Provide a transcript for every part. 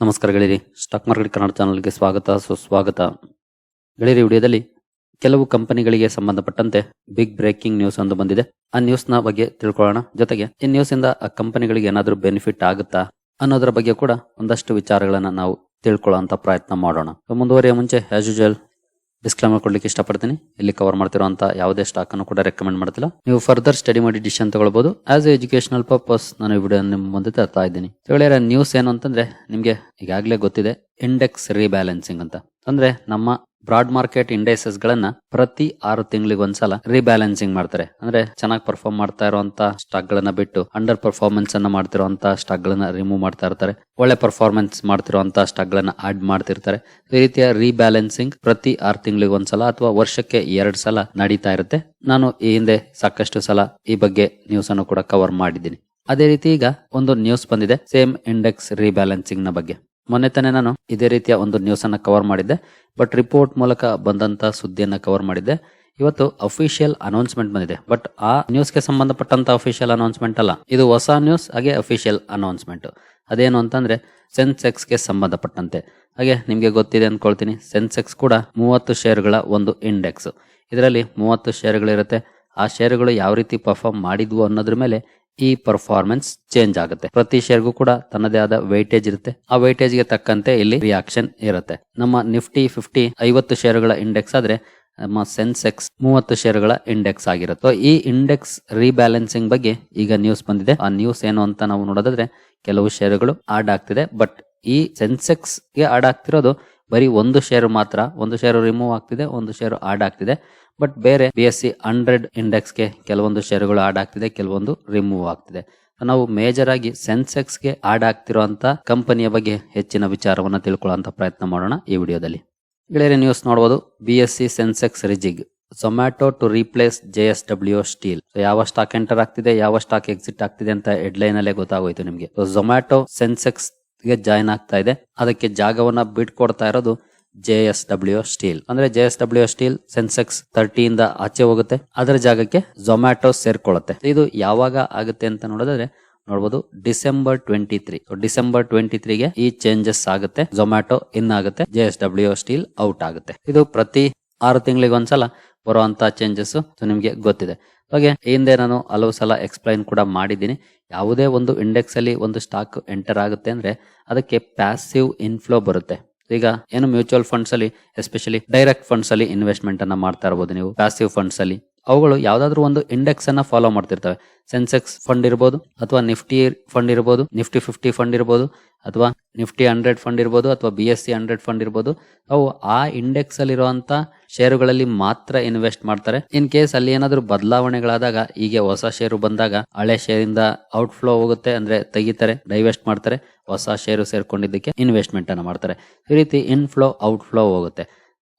ನಮಸ್ಕಾರ ಗೆಳೆಯರಿ stock market Kannada ಚಾನಲ್ಗೆ ಸ್ವಾಗತ, ಸುಸ್ವಾಗತ. ಗೆಳೆಯರಿ ವಿಡಿಯೋದಲ್ಲಿ ಕೆಲವು ಕಂಪನಿಗಳಿಗೆ ಸಂಬಂಧಪಟ್ಟಂತೆ ಬಿಗ್ ಬ್ರೇಕಿಂಗ್ ನ್ಯೂಸ್ ಒಂದು ಬಂದಿದೆ. ಆ ನ್ಯೂಸ್ನ ಬಗ್ಗೆ ತಿಳ್ಕೊಳ್ಳೋಣ. ಜೊತೆಗೆ ಈ ನ್ಯೂಸ್ ಇಂದ ಆ ಕಂಪನಿಗಳಿಗೆ ಏನಾದರೂ ಬೆನಿಫಿಟ್ ಆಗುತ್ತಾ ಅನ್ನೋದರ ಬಗ್ಗೆ ಕೂಡ ಒಂದಷ್ಟು ವಿಚಾರಗಳನ್ನ ನಾವು ತಿಳ್ಕೊಳ್ಳುವಂತ ಪ್ರಯತ್ನ ಮಾಡೋಣ. ಮುಂದುವರಿಯ ಮುಂಚೆ ಆಸ್ ಯೂಶುವಲ್ ಡಿಸ್ಕ್ಲೈಮರ್ ಕೊಡ್ಲಿಕ್ಕೆ ಇಷ್ಟಪಡ್ತೀನಿ. ಇಲ್ಲಿ ಕವರ್ ಮಾಡ್ತಿರುವಂತ ಯಾವುದೇ ಸ್ಟಾಕ್ ಅನ್ನು ಕೂಡ ರೆಕಮೆಂಡ್ ಮಾಡ್ತಿಲ್ಲ. ನೀವು ಫರ್ದರ್ ಸ್ಟಡಿ ಮಾಡಿ ಡಿಸಿಷನ್ ತಗೊಳ್ಬಹುದು. ಆಸ್ ಎಜುಕೇಶನಲ್ ಪರ್ಪಸ್ ನಾನು ಈ ವಿಡಿಯೋ ನಿಮ್ಮ ಮುಂದೆ ತರ್ತಾ ಇದ್ದೀನಿ. ಹೇಳಿದ್ರೆ ನ್ಯೂಸ್ ಏನು ಅಂತಂದ್ರೆ, ನಿಮ್ಗೆ ಈಗಾಗಲೇ ಗೊತ್ತಿದೆ ಇಂಡೆಕ್ಸ್ ರೀಬ್ಯಾಲೆನ್ಸಿಂಗ್ ಅಂತ. ಅಂದ್ರೆ ನಮ್ಮ ಬ್ರಾಡ್ ಮಾರ್ಕೆಟ್ ಇಂಡೆಕ್ಸಸ್ ಗಳನ್ನ ಪ್ರತಿ ಆರು ತಿಂಗಳಿಗೆ ಒಂದ್ಸಲ ರಿಬ್ಯಾಲೆನ್ಸಿಂಗ್ ಮಾಡ್ತಾರೆ. ಅಂದ್ರೆ ಚೆನ್ನಾಗಿ ಪರ್ಫಾರ್ಮ್ ಮಾಡ್ತಾ ಇರುವಂತ ಸ್ಟಾಕ್ ಗಳನ್ನ ಬಿಟ್ಟು ಅಂಡರ್ ಪರ್ಫಾರ್ಮೆನ್ಸ್ ಅನ್ನ ಮಾಡ್ತಿರುವಂತ ಸ್ಟಾಕ್ ಗಳನ್ನ ರಿಮೂವ್ ಮಾಡ್ತಾ ಇರ್ತಾರೆ. ಒಳ್ಳೆ ಪರ್ಫಾರ್ಮೆನ್ಸ್ ಮಾಡ್ತಿರುವಂತ ಸ್ಟಾಕ್ ಗಳನ್ನ ಆಡ್ ಮಾಡ್ತಿರ್ತಾರೆ. ಈ ರೀತಿಯ ರಿಬ್ಯಾಲೆನ್ಸಿಂಗ್ ಪ್ರತಿ ಆರು ತಿಂಗಳಿಗೆ ಒಂದ್ಸಲ ಅಥವಾ ವರ್ಷಕ್ಕೆ ಎರಡ್ ಸಲ ನಡೀತಾ ಇರುತ್ತೆ. ನಾನು ಈ ಹಿಂದೆ ಸಾಕಷ್ಟು ಸಲ ಈ ಬಗ್ಗೆ ನ್ಯೂಸ್ ಅನ್ನು ಕೂಡ ಕವರ್ ಮಾಡಿದ್ದೀನಿ. ಅದೇ ರೀತಿ ಈಗ ಒಂದು ನ್ಯೂಸ್ ಬಂದಿದೆ. ಸೇಮ್ ಇಂಡೆಕ್ಸ್ ರಿಬ್ಯಾಲೆನ್ಸಿಂಗ್ನ ಬಗ್ಗೆ. ಮೊನ್ನೆ ತಾನೇ ನಾನು ಇದೇ ರೀತಿಯ ಒಂದು ನ್ಯೂಸ್ ಅನ್ನ ಕವರ್ ಮಾಡಿದ್ದೆ ಬಟ್ ರಿಪೋರ್ಟ್ ಮೂಲಕ ಬಂದಂತ ಸುದ್ದಿಯನ್ನ ಕವರ್ ಮಾಡಿದ್ದೆ. ಇವತ್ತು ಅಫಿಷಿಯಲ್ ಅನೌನ್ಸ್ಮೆಂಟ್ ಬಂದಿದೆ ಬಟ್ ಆ ನ್ಯೂಸ್ಗೆ ಸಂಬಂಧಪಟ್ಟಂತ ಅಫಿಷಿಯಲ್ ಅನೌನ್ಸ್ಮೆಂಟ್ ಅಲ್ಲ. ಇದು ಹೊಸ ನ್ಯೂಸ್ ಹಾಗೆ ಅಫಿಷಿಯಲ್ ಅನೌನ್ಸ್ಮೆಂಟ್ ಅದೇನು ಅಂತಂದ್ರೆ ಸೆನ್ಸೆಕ್ಸ್ಗೆ ಸಂಬಂಧಪಟ್ಟಂತೆ. ಹಾಗೆ ನಿಮ್ಗೆ ಗೊತ್ತಿದೆ ಅನ್ಕೊಳ್ತೀನಿ ಸೆನ್ಸೆಕ್ಸ್ ಕೂಡ ಮೂವತ್ತು ಶೇರ್ಗಳ ಒಂದು ಇಂಡೆಕ್ಸ್ ಇದರಲ್ಲಿ ಮೂವತ್ತು ಶೇರ್ಗಳಿರುತ್ತೆ ಆ ಶೇರುಗಳು ಯಾವ ರೀತಿ ಪರ್ಫಾರ್ಮ್ ಮಾಡಿದ್ವು ಅನ್ನೋದ್ರ ಮೇಲೆ ಈ ಪರ್ಫಾರ್ಮೆನ್ಸ್ ಚೇಂಜ್ ಆಗುತ್ತೆ. ಪ್ರತಿ ಶೇರ್ಗೂ ಕೂಡ ತನ್ನದೇ ಆದ ವೈಟೇಜ್ ಇರುತ್ತೆ. ಆ ವೈಟೇಜ್ಗೆ ತಕ್ಕಂತೆ ಇಲ್ಲಿ ರಿಯಾಕ್ಷನ್ ಇರುತ್ತೆ. ನಮ್ಮ ನಿಫ್ಟಿ ಫಿಫ್ಟಿ ಐವತ್ತು ಶೇರುಗಳ ಇಂಡೆಕ್ಸ್ ಆದ್ರೆ ನಮ್ಮ ಸೆನ್ಸೆಕ್ಸ್ ಮೂವತ್ತು ಶೇರುಗಳ ಇಂಡೆಕ್ಸ್ ಆಗಿರುತ್ತೆ. ಈ ಇಂಡೆಕ್ಸ್ ರೀಬ್ಯಾಲೆನ್ಸಿಂಗ್ ಬಗ್ಗೆ ಈಗ ನ್ಯೂಸ್ ಬಂದಿದೆ. ಆ ನ್ಯೂಸ್ ಏನು ಅಂತ ನಾವು ನೋಡೋದಾದ್ರೆ ಕೆಲವು ಶೇರುಗಳು ಆಡ್ ಆಗ್ತಿದೆ. ಬಟ್ ಈ ಸೆನ್ಸೆಕ್ಸ್ಗೆ ಆಡ್ ಆಗ್ತಿರೋದು ಬರೀ ಒಂದು ಶೇರು ಮಾತ್ರ, ಒಂದು ಶೇರು ರಿಮೂವ್ ಆಗ್ತಿದೆ, ಒಂದು ಶೇರು ಆಡ್ ಆಗ್ತಿದೆ. ಬಟ್ ಬೇರೆ ಬಿ ಎಸ್ ಸಿ ಹಂಡ್ರೆಡ್ ಇಂಡೆಕ್ಸ್ಗೆ ಕೆಲವೊಂದು ಶೇರುಗಳು ಆಡ್ ಆಗ್ತಿದೆ, ಕೆಲವೊಂದು ರಿಮೂವ್ ಆಗ್ತಿದೆ. ನಾವು ಮೇಜರ್ ಆಗಿ ಸೆನ್ಸೆಕ್ಸ್ಗೆ ಆಡ್ ಆಗ್ತಿರುವಂತ ಕಂಪನಿಯ ಬಗ್ಗೆ ಹೆಚ್ಚಿನ ವಿಚಾರವನ್ನು ತಿಳ್ಕೊಳ್ಳುವಂತ ಪ್ರಯತ್ನ ಮಾಡೋಣ ಈ ವಿಡಿಯೋದಲ್ಲಿ. ಗೆಳೆಯರೆ ನ್ಯೂಸ್ ನೋಡಬಹುದು B S C Sensex rejig Zomato to replace J S W steel ಯಾವ ಸ್ಟಾಕ್ ಎಂಟರ್ ಆಗ್ತಿದೆ, ಯಾವ ಸ್ಟಾಕ್ ಎಕ್ಸಿಟ್ ಆಗ್ತಿದೆ ಅಂತ ಹೆಡ್ಲೈನ್ ಅಲ್ಲೇ ಗೊತ್ತಾಗೋಯ್ತು ನಿಮಗೆ. ಝೊಮ್ಯಾಟೊ ಸೆನ್ಸೆಕ್ಸ್ ಗೆ ಜಾಯ್ನ್ ಆಗ್ತಾ ಇದೆ. ಅದಕ್ಕೆ ಜಾಗವನ್ನ ಬಿಟ್ಕೊಡ್ತಾ ಇರೋದು ಜೆ ಎಸ್ ಡಬ್ಲ್ಯೂ ಸ್ಟೀಲ್. ಅಂದ್ರೆ J S W steel Sensex ತರ್ಟಿಯಿಂದ ಆಚೆ ಹೋಗುತ್ತೆ. ಅದರ ಜಾಗಕ್ಕೆ ಝೊಮ್ಯಾಟೊ ಸೇರ್ಕೊಳ್ಳುತ್ತೆ. ಇದು ಯಾವಾಗ ಆಗುತ್ತೆ ಅಂತ ನೋಡಿದ್ರೆ ನೋಡಬಹುದು December twenty three. December twenty ತ್ರೀಗೆ ಈ ಚೇಂಜಸ್ ಆಗುತ್ತೆ. ಝೊಮ್ಯಾಟೊ ಇನ್ ಆಗುತ್ತೆ. J S W steel out ಆಗುತ್ತೆ. ಇದು ಪ್ರತಿ ಆರು ತಿಂಗಳಿಗೆ ಒಂದ್ಸಲ ಬರುವಂತ ಚೇಂಜಸ್ ನಿಮ್ಗೆ ಗೊತ್ತಿದೆ. ಹಾಗೆ ಹಿಂದೆ ನಾನು ಹಲವು ಸಲ ಎಕ್ಸ್ಪ್ಲೈನ್ ಕೂಡ ಮಾಡಿದ್ದೀನಿ. ಯಾವುದೇ ಒಂದು ಇಂಡೆಕ್ಸ್ ಅಲ್ಲಿ ಒಂದು ಸ್ಟಾಕ್ ಎಂಟರ್ ಆಗುತ್ತೆ ಅಂದ್ರೆ ಅದಕ್ಕೆ ಪ್ಯಾಸಿವ್ ಇನ್ಫ್ಲೋ ಬರುತ್ತೆ. ಈಗ ಏನು ಮ್ಯೂಚುವಲ್ ಫಂಡ್ಸ್ ಅಲ್ಲಿ ಎಸ್ಪೆಷಲಿ ಡೈರೆಕ್ಟ್ ಫಂಡ್ಸ್ ಅಲ್ಲಿ ಇನ್ವೆಸ್ಟ್ಮೆಂಟ್ ಅನ್ನ ಮಾಡ್ತಾ ಇರಬಹುದು ನೀವು. ಪ್ಯಾಸಿವ್ ಫಂಡ್ಸ್ ಅಲ್ಲಿ. ಅವುಗಳು ಯಾವ್ದಾದ್ರು ಒಂದು ಇಂಡೆಕ್ಸ್ ಅನ್ನ ಫಾಲೋ ಮಾಡ್ತಿರ್ತವೆ. ಸೆನ್ಸೆಕ್ಸ್ ಫಂಡ್ ಇರ್ಬೋದು, ಅಥವಾ ನಿಫ್ಟಿ ಫಂಡ್ ಇರ್ಬೋದು ನಿಫ್ಟಿ ಫಿಫ್ಟಿ ಫಂಡ್ ಇರ್ಬೋದು, ಅಥವಾ ನಿಫ್ಟಿ ಹಂಡ್ರೆಡ್ ಫಂಡ್ ಇರ್ಬೋದು, ಅಥವಾ B S C hundred fund ಇರ್ಬೋದು. ಅವು ಆ ಇಂಡೆಕ್ಸ್ ಅಲ್ಲಿ ಇರುವಂತ ಶೇರುಗಳಲ್ಲಿ ಮಾತ್ರ ಇನ್ವೆಸ್ಟ್ ಮಾಡ್ತಾರೆ. ಇನ್ ಕೇಸ್ ಅಲ್ಲಿ ಏನಾದ್ರು ಬದಲಾವಣೆಗಳಾದಾಗ ಈಗ ಹೊಸ ಶೇರು ಬಂದಾಗ, ಹಳೆ ಶೇರಿಂದ ಔಟ್ ಫ್ಲೋ ಹೋಗುತ್ತೆ ಅಂದ್ರೆ ತೆಗಿತಾರೆ ಡೈವೆಸ್ಟ್ ಮಾಡ್ತಾರೆ, ಹೊಸ ಶೇರು ಸೇರ್ಕೊಂಡಿದ್ದಕ್ಕೆ ಇನ್ವೆಸ್ಟ್ಮೆಂಟ್ ಅನ್ನು ಮಾಡ್ತಾರೆ. ಈ ರೀತಿ ಇನ್ ಫ್ಲೋ ಔಟ್ ಫ್ಲೋ ಹೋಗುತ್ತೆ.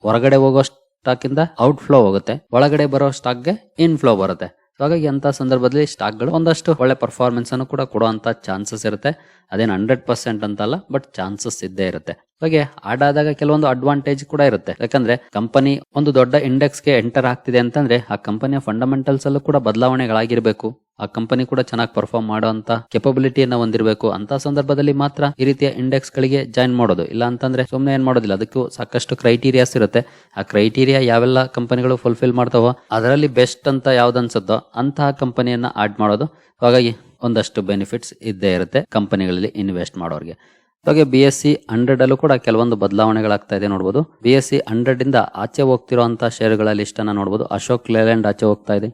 ಹೊರಗಡೆ ಹೋಗೋ ಸ್ಟಾಕ್ ಇಂದ ಔಟ್ ಫ್ಲೋ ಹೋಗುತ್ತೆ. ಒಳಗಡೆ ಬರೋ ಸ್ಟಾಕ್ಗೆ ಇನ್ ಫ್ಲೋ ಬರುತ್ತೆ ಹಾಗಾಗಿ ಅಂತ ಸಂದರ್ಭದಲ್ಲಿ ಸ್ಟಾಕ್ಗಳು ಒಂದಷ್ಟು ಒಳ್ಳೆ ಪರ್ಫಾರ್ಮೆನ್ಸ್ ಅನ್ನು ಕೂಡ ಕೊಡುವಂತ ಚಾನ್ಸಸ್ ಇರುತ್ತೆ. ಅದೇನು ಹಂಡ್ರೆಡ್ ಪರ್ಸೆಂಟ್ ಅಂತಲ್ಲ ಬಟ್ ಚಾನ್ಸಸ್ ಇದ್ದೇ ಇರುತ್ತೆ. ಹಾಗೆ ಆಡಾದಾಗ ಕೆಲವೊಂದು ಅಡ್ವಾಂಟೇಜ್ ಕೂಡ ಇರುತ್ತೆ. ಯಾಕಂದ್ರೆ ಕಂಪನಿ ಒಂದು ದೊಡ್ಡ ಇಂಡೆಕ್ಸ್ಗೆ ಎಂಟರ್ ಆಗ್ತಿದೆ ಅಂತಂದ್ರೆ ಆ ಕಂಪನಿಯ ಫಂಡಮೆಂಟಲ್ಸ್ ಅಲ್ಲೂ ಕೂಡ ಬದಲಾವಣೆಗಳಾಗಿರ್ಬೇಕು. ಆ ಕಂಪನಿ ಕೂಡ ಚೆನ್ನಾಗಿ ಪರ್ಫಾರ್ಮ್ ಮಾಡುವಂತ ಕೆಪಬಿಲಿಟಿಯನ್ನ ಹೊಂದಿರಬೇಕು. ಅಂತ ಸಂದರ್ಭದಲ್ಲಿ ಮಾತ್ರ ಈ ರೀತಿಯ ಇಂಡೆಕ್ಸ್ ಗಳಿಗೆ ಜಾಯಿನ್ ಮಾಡೋದು. ಇಲ್ಲ ಅಂತಂದ್ರೆ ಸುಮ್ಮನೆ ಏನ್ ಮಾಡೋದಿಲ್ಲ. ಅದಕ್ಕೂ ಸಾಕಷ್ಟು ಕ್ರೈಟೀರಿಯಾಸ್ ಇರುತ್ತೆ. ಆ ಕ್ರೈಟೀರಿಯಾ ಯಾವೆಲ್ಲ ಕಂಪನಿಗಳು ಫುಲ್ಫಿಲ್ ಮಾಡ್ತಾವೋ ಅದರಲ್ಲಿ ಬೆಸ್ಟ್ ಅಂತ ಯಾವ್ದು ಅನ್ಸುತ್ತೋ ಅಂತಹ ಕಂಪನಿಯನ್ನ ಆಡ್ ಮಾಡೋದು. ಹಾಗಾಗಿ ಒಂದಷ್ಟು ಬೆನಿಫಿಟ್ಸ್ ಇದ್ದೇ ಇರುತ್ತೆ ಕಂಪನಿಗಳಲ್ಲಿ ಇನ್ವೆಸ್ಟ್ ಮಾಡೋರಿಗೆ. ಹಾಗೆ ಬಿ ಎಸ್ ಸಿ ಹಂಡ್ರೆಡ್ ಅಲ್ಲೂ ಕೂಡ ಕೆಲವೊಂದು ಬದಲಾವಣೆಗಳಾಗ್ತಾ ಇದೆ ನೋಡಬಹುದು ಬಿ ಎಸ್ ಸಿ ಹಂಡ್ರೆಡ್ ಇಂದ ಆಚೆ ಹೋಗ್ತಿರುವಂತಹ ಶೇರುಗಳ ಲಿಸ್ಟ್ ಅನ್ನ ನೋಡಬಹುದು ಅಶೋಕ್ ಲೇಲ್ಯಾಂಡ್ ಆಚೆ ಹೋಗ್ತಾ ಇದೆ.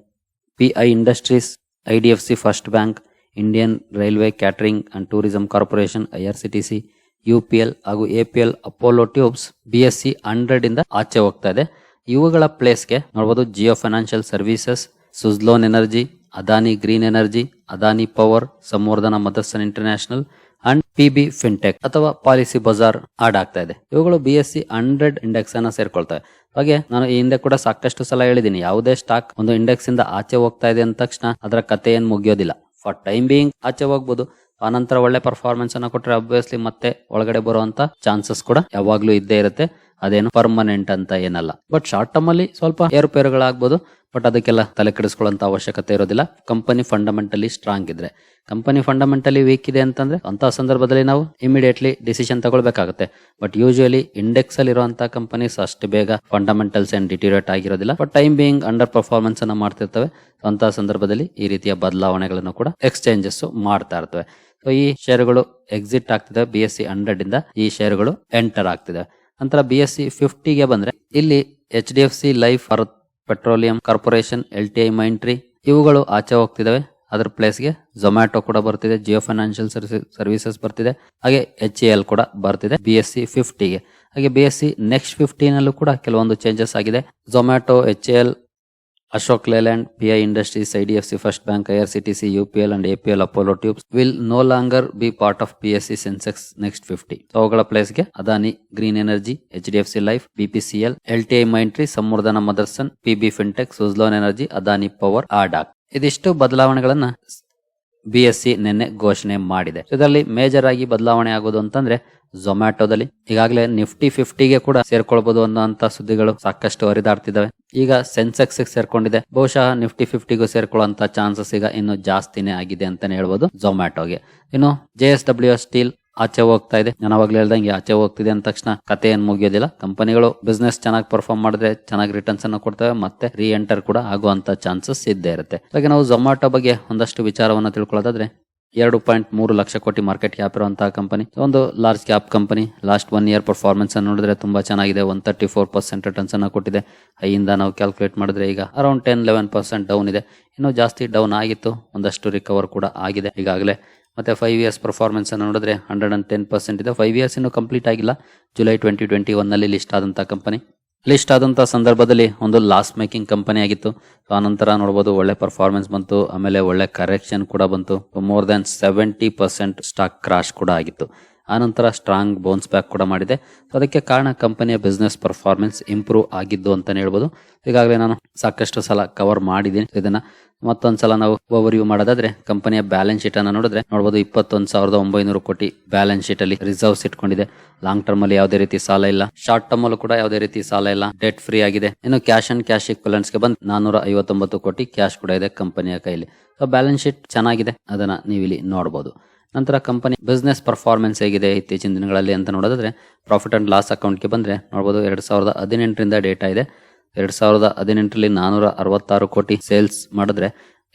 P I industries I D C first bank, Indian railway catering and tourism corporation IRCTC U P L ಹಾಗೂ A P L Apollo tubes, B S C hundred ಇಂದ ಆಚೆ ಹೋಗ್ತಾ ಇದೆ. ಇವುಗಳ ಪ್ಲೇಸ್ಗೆ ನೋಡಬಹುದು Jio financial services, Suzlon energy, Adani green energy, Adani power, Samvardhana Motherson international and P B fintech ಅಥವಾ policy Bazaar add ಆಗ್ತಾ ಇದೆ. ಇವುಗಳು B S C hundred index ಅನ್ನ ಸೇರ್ಕೊಳ್ತವೆ. ಹಾಗೆ ನಾನು ಈ ಹಿಂದೆ ಕೂಡ ಸಾಕಷ್ಟು ಸಲ ಹೇಳಿದ್ದೀನಿ, ಯಾವುದೇ ಸ್ಟಾಕ್ ಒಂದು ಇಂಡೆಕ್ಸ್ ಇಂದ ಆಚೆ ಹೋಗ್ತಾ ಇದೆ ಅಂದ ತಕ್ಷಣ ಅದರ ಕತೆ ಏನ್ ಮುಗಿಯೋದಿಲ್ಲ. ಫಾರ್ ಟೈಮ್ ಬೀಯಿಂಗ್ ಆಚೆ ಹೋಗ್ಬೋದು. ಆನಂತರ ಒಳ್ಳೆ ಪರ್ಫಾರ್ಮೆನ್ಸ್ ಅನ್ನ ಕೊಟ್ಟರೆ ಅಬ್ವಿಯಸ್ಲಿ ಮತ್ತೆ ಒಳಗಡೆ ಬರುವಂತ ಚಾನ್ಸಸ್ ಕೂಡ ಯಾವಾಗ್ಲೂ ಇದ್ದೇ ಇರುತ್ತೆ. ಅದೇನು ಪರ್ಮನೆಂಟ್ ಅಂತ ಏನಲ್ಲ. ಬಟ್ ಶಾರ್ಟ್ ಟರ್ಮ್ ಅಲ್ಲಿ ಸ್ವಲ್ಪ ಏರುಪೇರುಗಳಾಗ್ಬೋದು ಬಟ್ ಅದಕ್ಕೆಲ್ಲ ತಲೆ ಕೆಡಿಸ್ಕೊಳ್ಳುವಂತ ಅವಶ್ಯಕತೆ ಇರೋದಿಲ್ಲ. ಕಂಪನಿ ಫಂಡಮೆಂಟಲಿ ಸ್ಟ್ರಾಂಗ್ ಇದ್ರೆ. ಕಂಪನಿ ಫಂಡಮೆಂಟಲಿ ವೀಕ್ ಇದೆ ಅಂತಂದ್ರೆ ಅಂತ ಸಂದರ್ಭದಲ್ಲಿ ನಾವು ಇಮಿಡಿಯೇಟ್ಲಿ ಡಿಸಿಷನ್ ತಗೊಳ್ಬೇಕಾಗುತ್ತೆ. ಬಟ್ ಯೂಶುವಲಿ ಇಂಡೆಕ್ಸ್ ಅಲ್ಲಿ ಇರುವಂತಹ ಕಂಪನೀಸ್ ಅಷ್ಟು ಬೇಗ ಫಂಡಮೆಂಟಲ್ಸ್ ಏನ್ ಡಿಟಿರೇಟ್ ಆಗಿರೋದಿಲ್ಲ. But time being under performance ಅನ್ನ ಮಾಡ್ತಿರ್ತವೆ. ಅಂತಹ ಸಂದರ್ಭದಲ್ಲಿ ಈ ರೀತಿಯ ಬದಲಾವಣೆಗಳನ್ನು ಕೂಡ ಎಕ್ಸ್ಚೇಂಜಸ್ ಮಾಡ್ತಾ ಇರ್ತವೆ. ಸೊ ಈ ಷೇರುಗಳು ಎಕ್ಸಿಟ್ ಆಗ್ತಿದೆ ಬಿ ಎಸ್ ಸಿ ಹಂಡ್ರೆಡ್ ಇಂದ ಈ ಷೇರುಗಳು ಎಂಟರ್ ಆಗ್ತಿದೆ ನಂತರ ಬಿ ಎಸ್ ಸಿ ಫಿಫ್ಟಿಗೆ ಬಂದ್ರೆ ಇಲ್ಲಿ H D F C life Bharat petroleum corporation L T I Mindtree ಇವುಗಳು ಆಚೆ ಹೋಗ್ತಿದಾವೆ ಅದರ ಪ್ಲೇಸ್ಗೆ ಝೊಮ್ಯಾಟೊ ಕೂಡ ಬರ್ತಿದೆ ಜಿಯೋ ಫೈನಾನ್ಷಿಯಲ್ ಸರ್ವಿಸಸ್ ಬರ್ತಿದೆ, ಹಾಗೆ ಎಚ್ ಎ ಎಲ್ ಕೂಡ ಬರ್ತಿದೆ ಬಿ ಎಸ್ ಸಿ ಫಿಫ್ಟಿಗೆ ಹಾಗೆ ಬಿ ಎಸ್ ಸಿ ನೆಕ್ಸ್ಟ್ ಫಿಫ್ಟೀನಲ್ಲೂ ಕೂಡ ಕೆಲವೊಂದು ಚೇಂಜಸ್ ಆಗಿದೆ. Zomato H A L Ashok Leyland P I industries I D F C first bank IRCTC UPL C C and APL Apollo tubes will no longer be part of P S C Sensex next fifty ಅವುಗಳ ಪ್ಲೇಸ್ಗೆ Adani green energy H D C life BPCL L T I Mindtree Samvardhana Motherson P B fintech Suzlon energy Adani power ಆಡಾಕ್ ಇದಿಷ್ಟು ಬದಲಾವಣೆಗಳನ್ನ B S C ನಿನ್ನೆ ಘೋಷಣೆ ಮಾಡಿದೆ. ಇದರಲ್ಲಿ major ಆಗಿ ಬದಲಾವಣೆ ಆಗೋದು ಅಂತಂದ್ರೆ ಝೊಮ್ಯಾಟೊದಲ್ಲಿ ಈಗಾಗಲೇ ನಿಫ್ಟಿ ಫಿಫ್ಟಿಗೆ ಕೂಡ ಸೇರ್ಕೊಳ್ಬಹುದು ಅನ್ನೋಂತ ಸುದ್ದಿಗಳು ಸಾಕಷ್ಟು ಹರಿದಾಡ್ತಿದ್ದಾವೆ. ಈಗ ಸೆನ್ಸೆಕ್ಸ್ ಸೇರ್ಕೊಂಡಿದೆ. ಬಹುಶಃ ನಿಫ್ಟಿ ಫಿಫ್ಟಿಗೂ ಸೇರ್ಕೊಳ್ಳುವಂತ ಚಾನ್ಸಸ್ ಈಗ ಇನ್ನು ಜಾಸ್ತಿನೇ ಆಗಿದೆ ಅಂತಾನೆ ಹೇಳ್ಬೋದು ಝೊಮ್ಯಾಟೊಗೆ ಇನ್ನು ಜೆ ಎಸ್ ಡಬ್ಲ್ಯೂ ಸ್ಟೀಲ್ ಆಚೆ ಹೋಗ್ತಾ ಇದೆ. ನಾನು ಅವಾಗ್ಲೇ ಹೇಳ್ದಂಗೆ ಆಚೆ ಹೋಗ್ತಿದೆ ಅಂದ ತಕ್ಷಣ ಕತೆ ಏನ್ ಮುಗಿಯೋದಿಲ್ಲ. ಕಂಪನಿಗಳು ಬಿಸ್ನೆಸ್ ಚೆನ್ನಾಗಿ ಪರ್ಫಾರ್ಮ್ ಮಾಡಿದ್ರೆ ಚೆನ್ನಾಗಿ ರಿಟರ್ನ್ಸ್ ಅನ್ನು ಕೊಡ್ತವೆ ಮತ್ತೆ ರೀ ಎಂಟರ್ ಕೂಡ ಆಗುವಂತ ಚಾನ್ಸಸ್ ಇದ್ದೇ ಇರುತ್ತೆ. ಹಾಗೆ ನಾವು ಝೊಮ್ಯಾಟೊ ಬಗ್ಗೆ ಒಂದಷ್ಟು ವಿಚಾರವನ್ನ ತಿಳ್ಕೊಳ್ಳೋದಾದ್ರೆ ಎರಡು ಪಾಯಿಂಟ್ ಮೂರು ಲಕ್ಷ ಕೋಟಿ ಮಾರ್ಕೆಟ್ ಕ್ಯಾಪ್ ಇರುವಂತಹ ಕಂಪನಿ ಒಂದು large cap company last one year performance ಅನ್ನು ನೋಡಿದ್ರೆ ತುಂಬಾ ಚೆನ್ನಾಗಿದೆ. One thirty four percent returns ಅನ್ನು ಕೊಟ್ಟಿದೆ. ಹೈಯಿಂದ ನಾವು ಕ್ಯಾಲ್ಕುಲೇಟ್ ಮಾಡಿದ್ರೆ ಈಗ around ten eleven percent down ಇದೆ. ಇನ್ನೂ ಜಾಸ್ತಿ ಡೌನ್ ಆಗಿತ್ತು. ಒಂದಷ್ಟು ರಿಕವರ್ ಕೂಡ ಆಗಿದೆ. ಈಗಾಗಲೇ ಮತ್ತೆ ಫೈವ್ ಇಯರ್ಸ್ ಪರ್ಫಾರ್ಮೆನ್ಸನ್ನು ನೋಡಿದ್ರೆ ಹಂಡ್ರೆಡ್ ಆ್ಯಂಡ್ ಟೆನ್ ಪರ್ಸೆಂಟ್ ಇದೆ. ಫೈವ್ ಇಯರ್ಸ್ ಇನ್ನೂ ಕಂಪ್ಲೀಟ್ ಆಗಿಲ್ಲ. ಜುಲೈ ಟ್ವೆಂಟಿ ಟ್ವೆಂಟಿ ಒನ್ನಲ್ಲಿ ಲಿಸ್ಟ್ ಆದಂಥ ಕಂಪನಿ ಲಿಸ್ಟ್ ಆದಂಥ ಸಂದರ್ಭದಲ್ಲಿ ಒಂದು ಲಾಸ್ ಮೇಕಿಂಗ್ ಕಂಪನಿ ಆಗಿತ್ತು. ಸೊ ಆನಂತರ ನೋಡ್ಬೋದು ಒಳ್ಳೆ ಪರ್ಫಾರ್ಮೆನ್ಸ್ ಬಂತು. ಆಮೇಲೆ ಒಳ್ಳೆ ಕರೆಕ್ಷನ್ ಕೂಡ ಬಂತು. More than seventy percent stock crash ಕೂಡ ಆಗಿತ್ತು. ಆನಂತರ ಸ್ಟ್ರಾಂಗ್ ಬೌನ್ಸ್ ಬ್ಯಾಕ್ ಕೂಡ ಮಾಡಿದೆ. ಸೊ ಅದಕ್ಕೆ ಕಾರಣ ಕಂಪನಿಯ ಬಿಸ್ನೆಸ್ ಪರ್ಫಾರ್ಮೆನ್ಸ್ ಇಂಪ್ರೂವ್ ಆಗಿದ್ದು ಅಂತ ಹೇಳ್ಬೋದು. ಈಗಾಗಲೇ ನಾನು ಸಾಕಷ್ಟು ಸಲ ಕವರ್ ಮಾಡಿದ್ದೀನಿ. ಇದನ್ನ ಮತ್ತೊಂದ್ಸಲ ನಾವು ಓವರ್ವ್ಯೂ ಮಾಡೋದಾದ್ರೆ ಕಂಪನಿಯ ಬ್ಯಾಲೆನ್ಸ್ ಶೀಟ್ ಅನ್ನ ನೋಡಿದ್ರೆ ನೋಡಬಹುದು ಇಪ್ಪತ್ತೊಂದು ಸಾವಿರದ ಒಂಬೈನೂರು ಕೋಟಿ ಬ್ಯಾಲೆನ್ಸ್ ಶೀಟ್ ಅಲ್ಲಿ ರಿಸರ್ವ್ಸ್ ಇಟ್ಕೊಂಡಿದೆ ಲಾಂಗ್ ಟರ್ಮ್ ಅಲ್ಲಿ ಯಾವುದೇ ರೀತಿ ಸಾಲ ಇಲ್ಲ. ಶಾರ್ಟ್ ಟರ್ಮ್ ಅಲ್ಲೂ ಕೂಡ ಯಾವುದೇ ರೀತಿ ಸಾಲ ಇಲ್ಲ. ಡೆಟ್ ಫ್ರೀ ಆಗಿದೆ. ಇನ್ನು ಕ್ಯಾಶ್ ಅಂಡ್ ಕ್ಯಾಶ್ಗೆ ಬಂದು ನಾನೂರ ಐವತ್ತೊಂಬತ್ತು ಕೋಟಿ ಕ್ಯಾಶ್ ಕೂಡ ಇದೆ ಕಂಪನಿಯ ಕೈಲಿ. ಸೊ ಬ್ಯಾಲೆನ್ಸ್ ಶೀಟ್ ಚೆನ್ನಾಗಿದೆ. ಅದನ್ನ ನೀವು ಇಲ್ಲಿ ನೋಡಬಹುದು ನಂತರ ಕಂಪನಿ ಬಿಸ್ನೆಸ್ ಪರ್ಫಾರ್ಮೆನ್ಸ್ ಹೇಗಿದೆ ಇತ್ತೀಚಿನ ದಿನಗಳಲ್ಲಿ ಅಂತ ನೋಡೋದಾದ್ರೆ ಪ್ರಾಫಿಟ್ ಅಂಡ್ ಲಾಸ್ ಅಕೌಂಟ್ಗೆ ಬಂದರೆ ನೋಡ್ಬೋದು ಎರಡು ಸಾವಿರದ ಹದಿನೆಂಟರಿಂದ ಡೇಟಾ ಇದೆ. ಎರಡು ಸಾವಿರದ ಹದಿನೆಂಟರಲ್ಲಿ ನಾನೂರ ಅರವತ್ತಾರು ಕೋಟಿ ಸೇಲ್ಸ್ ಮಾಡಿದ್ರೆ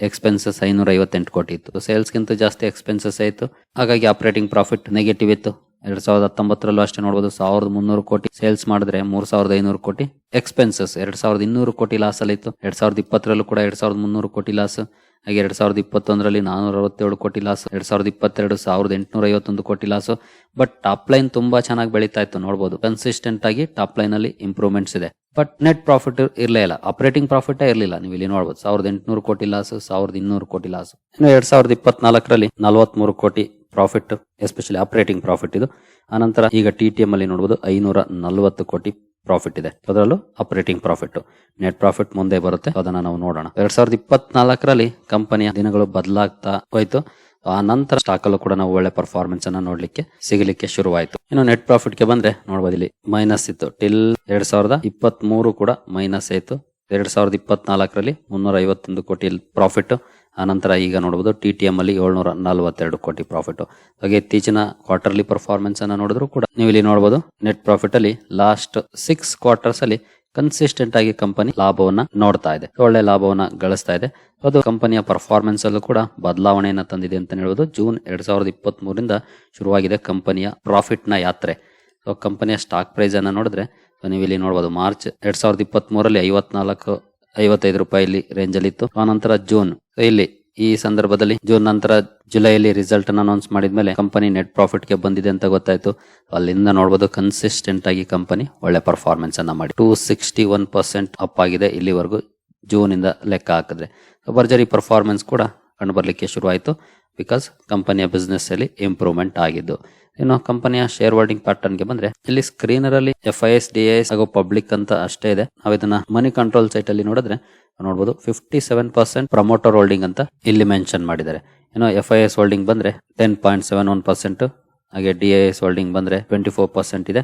ಎಕ್ಸ್ಪೆನ್ಸಸ್ ಐನೂರ ಐವತ್ತೆಂಟು ಕೋಟಿ ಇತ್ತು. ಸೇಲ್ಸ್ಗಿಂತ ಜಾಸ್ತಿ ಎಕ್ಸ್ಪೆನ್ಸಸ್ ಆಯಿತು. ಹಾಗಾಗಿ ಆಪರೇಟಿಂಗ್ ಪ್ರಾಫಿಟ್ ನೆಗೆಟಿವ್ ಇತ್ತು. ಎರಡು ಸಾವಿರದ ಹತ್ತೊಂಬತ್ತರಲ್ಲೂ ಅಷ್ಟೇ ನೋಡ್ಬೋದು ಸಾವಿರದ ಮುನ್ನೂರು ಕೋಟಿ ಸೇಲ್ಸ್ ಮಾಡಿದ್ರೆ ಮೂರು ಸಾವಿರದ ಐನೂರು ಕೋಟಿ ಎಕ್ಸ್ಪೆನ್ಸಸ್ ಎರಡು ಸಾವಿರದ ಇನ್ನೂರು ಕೋಟಿ ಲಾಸ್ ಅಲ್ಲಿ ಇತ್ತು. ಎರಡು ಸಾವಿರದ ಇಪ್ಪತ್ತರಲ್ಲೂ ಕೂಡ ಎರಡು ಸಾವಿರದ ಮುನ್ನೂರು ಕೋಟಿ ಲಾಸ್ ಹಾಗೆ ಎರಡ್ ಸಾವಿರದ ಇಪ್ಪತ್ತೊಂದರಲ್ಲಿ ನಾನೂರ ಅರವತ್ತೇಳು ಕೋಟಿ ಲಾಸ್ ಎರಡ್ ಸಾವಿರದ ಇಪ್ಪತ್ತೆರಡು ಸಾವಿರದ ಎಂಟುನೂರ ಐವತ್ತೊಂದು ಕೋಟಿ ಲಾಸು ಬಟ್ ಟಾಪ್ ಲೈನ್ ತುಂಬಾ ಚೆನ್ನಾಗಿ ಬೆಳೀತಾ ಇತ್ತು ನೋಡಬಹುದು ಕನ್ಸಿಸ್ಟೆಂಟ್ ಆಗಿ ಟಾಪ್ ಲೈನ್ ಅಲ್ಲಿ ಇಂಪ್ರೂವ್ಮೆಂಟ್ಸ್ ಇದೆ. ಬಟ್ ನೆಟ್ ಪ್ರಾಫಿಟ್ ಇರಲೇ ಇಲ್ಲ. ಆಪರೇಟಿಂಗ್ ಪ್ರಾಫಿಟ್ ಇರಲಿಲ್ಲ. ನೀವು ಇಲ್ಲಿ ನೋಡಬಹುದು ಸಾವಿರದ ಎಂಟುನೂರು ಕೋಟಿ ಲಾಸ್ ಸಾವಿರದ ಇನ್ನೂರು ಕೋಟಿ ಲಾಸ್ ಇನ್ನು ಎರಡ್ ಸಾವಿರದ ಇಪ್ಪತ್ನಾಲ್ಕರಲ್ಲಿ ನಲವತ್ಮೂರು ಕೋಟಿ ಪ್ರಾಫಿಟ್ ಎಸ್ಪೆಷಲಿ ಆಪರೇಟಿಂಗ್ ಪ್ರಾಫಿಟ್ ಇದು. ಆನಂತರ ಈಗ ಟಿ ಟಿ ಎಂ ಅಲ್ಲಿ ನೋಡಬಹುದು ಐನೂರ ನಲವತ್ತು ಕೋಟಿ ಪ್ರಾಫಿಟ್ ಇದೆ. ಅದರಲ್ಲೂ ಆಪರೇಟಿಂಗ್ ಪ್ರಾಫಿಟ್ ನೆಟ್ ಪ್ರಾಫಿಟ್ ಮುಂದೆ ಬರುತ್ತೆ. ಅದನ್ನ ನಾವು ನೋಡೋಣ. ಎರಡ್ ಸಾವಿರದ ಇಪ್ಪತ್ನಾಲ್ಕರಲ್ಲಿ ಕಂಪನಿಯ ದಿನಗಳು ಬದಲಾಗ್ತಾ ಹೋಯ್ತು. ಆ ನಂತರ ಸ್ಟಾಕ್ ಅಲ್ಲೂ ಕೂಡ ನಾವು ಒಳ್ಳೆ ಪರ್ಫಾರ್ಮೆನ್ಸ್ ಅನ್ನ ನೋಡ್ಲಿಕ್ಕೆ, ಸಿಗಲಿಕ್ಕೆ ಶುರುವಾಯಿತು. ಇನ್ನು ನೆಟ್ ಪ್ರಾಫಿಟ್ಗೆ ಬಂದ್ರೆ ನೋಡಬಹುದು ಇಲ್ಲಿ ಮೈನಸ್ ಇತ್ತು. ಟಿಲ್ ಎರಡ್ ಸಾವಿರದ ಇಪ್ಪತ್ತ್ ಮೂರು ಕೂಡ ಮೈನಸ್ ಆಯ್ತು. ಎರಡ್ ಸಾವಿರದ ಇಪ್ಪತ್ನಾಲ್ಕರಲ್ಲಿ ಮುನ್ನೂರ ಐವತ್ತೊಂದು ಕೋಟಿ ಪ್ರಾಫಿಟ್ ಆನಂತರ ಈಗ ನೋಡ್ಬೋದು ಟಿ ಟಿ ಎಂ ಅಲ್ಲಿ ಏಳ್ನೂರ ನಲವತ್ತೆರಡು ಕೋಟಿ ಪ್ರಾಫಿಟ್ ಹಾಗೆ ಇತ್ತೀಚಿನ ಕ್ವಾರ್ಟರ್ಲಿ ಪರ್ಫಾರ್ಮೆನ್ಸ್ ಅನ್ನ ನೋಡಿದ್ರು ಕೂಡ ನೀವು ಇಲ್ಲಿ ನೋಡಬಹುದು ನೆಟ್ ಪ್ರಾಫಿಟ್ ಅಲ್ಲಿ ಲಾಸ್ಟ್ ಸಿಕ್ಸ್ ಕ್ವಾರ್ಟರ್ಸ್ ಅಲ್ಲಿ ಕನ್ಸಿಸ್ಟೆಂಟ್ ಆಗಿ ಕಂಪನಿ ಲಾಭವನ್ನ ನೋಡ್ತಾ ಇದೆ. ಒಳ್ಳೆ ಲಾಭವನ್ನ ಗಳಿಸ್ತಾ ಇದೆ. ಅದು ಕಂಪನಿಯ ಪರ್ಫಾರ್ಮೆನ್ಸ್ ಅಲ್ಲೂ ಕೂಡ ಬದಲಾವಣೆಯನ್ನ ತಂದಿದೆ ಅಂತ ಹೇಳ್ಬೋದು. ಜೂನ್ ಎರಡ್ ಸಾವಿರದ ಇಪ್ಪತ್ತ್ ಮೂರಿಂದ ಶುರುವಾಗಿದೆ ಕಂಪನಿಯ ಪ್ರಾಫಿಟ್ನ ಯಾತ್ರೆ. ಕಂಪನಿಯ ಸ್ಟಾಕ್ ಪ್ರೈಸ್ ಅನ್ನ ನೋಡಿದ್ರೆ ನೀವು ಇಲ್ಲಿ ನೋಡಬಹುದು ಮಾರ್ಚ್ ಎರಡ್ ಸಾವಿರದ ಇಪ್ಪತ್ತ್ ಮೂರಲ್ಲಿ ಐವತ್ನಾಲ್ಕು ಐವತ್ತೈದು ರೂಪಾಯಿ ರೇಂಜ್ ಅಲ್ಲಿ ಇತ್ತು ಆನಂತರ ಜೂನ್ ಇಲ್ಲಿ ಈ ಸಂದರ್ಭದಲ್ಲಿ ಜೂನ್ ನಂತರ ಜುಲೈಲಿ ರಿಸಲ್ಟ್ ಅನ್ನು ಅನೌನ್ಸ್ ಮಾಡಿದ ಮೇಲೆ ಕಂಪನಿ ನೆಟ್ ಪ್ರಾಫಿಟ್ಗೆ ಬಂದಿದೆ ಅಂತ ಗೊತ್ತಾಯ್ತು. ಅಲ್ಲಿಂದ ನೋಡಬಹುದು ಕನ್ಸಿಸ್ಟೆಂಟ್ ಆಗಿ ಕಂಪನಿ ಒಳ್ಳೆ ಪರ್ಫಾರ್ಮೆನ್ಸ್ ಅನ್ನ ಮಾಡಿ. Two sixty one percent up ಆಗಿದೆ ಇಲ್ಲಿವರೆಗೂ ಜೂನ್ ಇಂದ ಲೆಕ್ಕ ಹಾಕಿದ್ರೆ. ಭರ್ಜರಿ ಪರ್ಫಾರ್ಮೆನ್ಸ್ ಕೂಡ ಕಂಡು ಬರಲಿಕ್ಕೆ ಶುರುವಾಯಿತು. ಬಿಕಾಸ್ ಕಂಪನಿಯ ಬಿಸ್ನೆಸ್ ಅಲ್ಲಿ ಇಂಪ್ರೂವ್ಮೆಂಟ್ ಆಗಿದ್ದು. ಇನ್ನು ಕಂಪನಿಯ ಶೇರ್ ಹೋಲ್ಡಿಂಗ್ ಪ್ಯಾಟರ್ನ್ಗೆ ಬಂದ್ರೆ, ಇಲ್ಲಿ ಸ್ಕ್ರೀನರ್ ಅಲ್ಲಿ F I S D S ಹಾಗೂ ಪಬ್ಲಿಕ್ ಅಂತ ಅಷ್ಟೇ ಇದೆ. ನಾವು ಇದನ್ನ ಮನಿ ಕಂಟ್ರೋಲ್ ಸೈಟ್ ಅಲ್ಲಿ ನೋಡಿದ್ರೆ ನೋಡಬಹುದು fifty seven percent promoter holding ಅಂತ ಇಲ್ಲಿ ಮೆನ್ಷನ್ ಮಾಡಿದ್ದಾರೆ. ಇನ್ನು ಎಫ್ ಐ ಎಸ್ ಹೋಲ್ಡಿಂಗ್ ಬಂದ್ರೆ ten point seven one percent ಹಾಗೆ ಡಿ ಎಸ್ ಹೋಲ್ಡಿಂಗ್ ಬಂದ್ರೆ ಟ್ವೆಂಟಿ ಫೋರ್ ಪರ್ಸೆಂಟ್ ಇದೆ.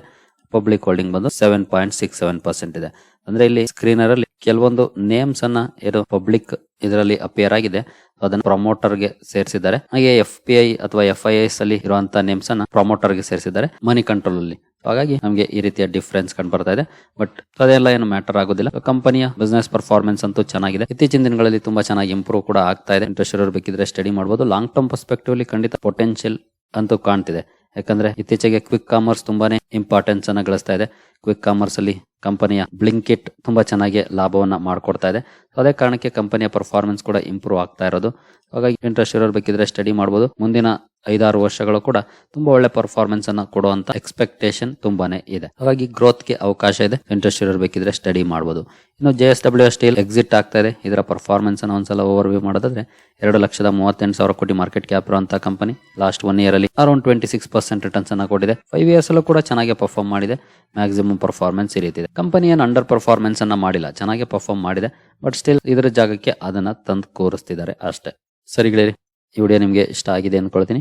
ಪಬ್ಲಿಕ್ ಹೋಲ್ಡಿಂಗ್ ಬಂದು seven point six seven percent ಇದೆ. ಅಂದ್ರೆ ಇಲ್ಲಿ ಸ್ಕ್ರೀನರ್ ಅಲ್ಲಿ ಕೆಲವೊಂದು ನೇಮ್ಸ್ ಅನ್ನ ಏನು ಪಬ್ಲಿಕ್ ಇದರಲ್ಲಿ ಅಪಿಯರ್ ಆಗಿದೆ. ಅದನ್ನ ಪ್ರಮೋಟರ್ಗೆ ಸೇರಿಸಿದ್ದಾರೆ. ಹಾಗೆ ಎಫ್ ಪಿ ಐ ಅಥವಾ ಎಫ್ ಐ ಎಸ್ ಅಲ್ಲಿ ಇರುವಂತಹ ನೇಮ್ಸ್ ಅನ್ನ ಪ್ರಮೋಟರ್ಗೆ ಸೇರಿಸಿದ್ದಾರೆ ಮನಿ ಕಂಟ್ರೋಲ್ ಅಲ್ಲಿ. ಹಾಗಾಗಿ ನಮಗೆ ಈ ರೀತಿಯ ಡಿಫ್ರೆನ್ಸ್ ಕಂಡು ಬರ್ತಾ ಇದೆ. ಬಟ್ ಅದೆಲ್ಲ ಏನು ಮ್ಯಾಟರ್ ಆಗೋದಿಲ್ಲ. ಕಂಪನಿಯ ಬಿಸ್ನೆಸ್ ಪರ್ಫಾರ್ಮೆನ್ಸ್ ಅಂತೂ ಚೆನ್ನಾಗಿದೆ. ಇತ್ತೀಚಿನ ದಿನಗಳಲ್ಲಿ ತುಂಬಾ ಚೆನ್ನಾಗಿ ಇಂಪ್ರೂವ್ ಕೂಡ ಆಗ್ತಾ ಇದೆ. ಇಂಟ್ರೆಸ್ಟ್ ಬೇಕಿದ್ರೆ ಸ್ಟಡಿ ಮಾಡಬಹುದು ಲಾಂಗ್ ಟರ್ಮ್ ಪರ್ಸ್ಪೆಕ್ಟಿವ್ ಅಲ್ಲಿ ಖಂಡಿತ ಪೊಟೆನ್ಶಿಯಲ್ ಅಂತೂ ಕಾಣ್ತಿದೆ. ಯಾಕಂದ್ರೆ ಇತ್ತೀಚೆಗೆ ಕ್ವಿಕ್ ಕಾಮರ್ಸ್ ತುಂಬಾನೇ ಇಂಪಾರ್ಟೆನ್ಸ್ ಅನ್ನ ಗಳಿಸ್ತಾ ಇದೆ. ಕ್ವಿಕ್ ಕಾಮರ್ಸ್ ಅಲ್ಲಿ ಕಂಪನಿಯ ಬ್ಲಿಂಕಿಟ್ ತುಂಬಾ ಚೆನ್ನಾಗಿ ಲಾಭವನ್ನ ಮಾಡ್ಕೊಡ್ತಾ ಇದೆ. ಅದೇ ಕಾರಣಕ್ಕೆ ಕಂಪನಿಯ ಪರ್ಫಾರ್ಮೆನ್ಸ್ ಕೂಡ ಇಂಪ್ರೂವ್ ಆಗ್ತಾ ಇರೋದು. ಹಾಗಾಗಿ ಇಂಟ್ರೆಸ್ಟ್ ಇರೋರು ಬೇಕಿದ್ರೆ ಸ್ಟಡಿ ಮಾಡಬಹುದು ಮುಂದಿನ ಐದಾರು ವರ್ಷಗಳು ಕೂಡ ತುಂಬಾ ಒಳ್ಳೆ ಪರ್ಫಾರ್ಮೆನ್ಸ್ ಅನ್ನ ಕೊಡುವಂತ ಎಕ್ಸ್ಪೆಕ್ಟೇಷನ್ ತುಂಬಾನೇ ಇದೆ. ಹಾಗಾಗಿ ಗ್ರೋತ್ಗೆ ಅವಕಾಶ ಇದೆ. ಇಂಟ್ರೆಸ್ಟ್ ಇರಬೇಕಿದ್ರೆ ಬೇಕಿದ್ರೆ ಸ್ಟಡಿ ಮಾಡಬಹುದು ಇನ್ನು J S W steel exit ಆಗ್ತಾ ಇದೆ. ಇದರ ಪರ್ಫಾರ್ಮೆನ್ಸ್ ಅನ್ನ ಒಂದ್ಸಲ ಓವರ್ ವ್ಯೂ ಮಾಡೋದಾದ್ರೆ ಎರಡು ಲಕ್ಷದ ಮೂವತ್ತೆಂಟು ಸಾವಿರ ಕೋಟಿ ಮಾರ್ಕೆಟ್ ಕ್ಯಾಪ್ ಇರುವಂತಹ ಕಂಪನಿ ಲಾಸ್ಟ್ ಒನ್ ಇಯರ್ ಅಲ್ಲಿ around twenty six percent returns ಅನ್ನ ಕೊಟ್ಟಿದೆ. ಫೈವ್ ಇಯರ್ಸ್ ಅಲ್ಲೂ ಕೂಡ ಚೆನ್ನಾಗಿ ಪರ್ಫಾರ್ಮ್ ಮಾಡಿದೆ. ಮ್ಯಾಕ್ಸಿಮಮ್ ಪರ್ಫಾರ್ಮೆನ್ಸ್ ಈ ರೀತಿ ಕಂಪನಿ ಏನು ಅಂಡರ್ ಪರ್ಫಾರ್ಮೆನ್ಸ್ ಅನ್ನ ಮಾಡಿಲ್ಲ. ಚೆನ್ನಾಗಿ ಪರ್ಫಾರ್ಮ್ ಮಾಡಿದೆ. ಬಟ್ ಸ್ಟಿಲ್ ಇದರ ಜಾಗಕ್ಕೆ ಅದನ್ನ ತಂದು ಕೂರಿಸ್ತಿದ್ದಾರೆ ಅಷ್ಟೇ. ಸರಿಗಳಿರಿ ಈ ವಿಡಿಯೋ ನಿಮಗೆ ಇಷ್ಟ ಆಗಿದೆ ಅನ್ಕೊಳ್ತೀನಿ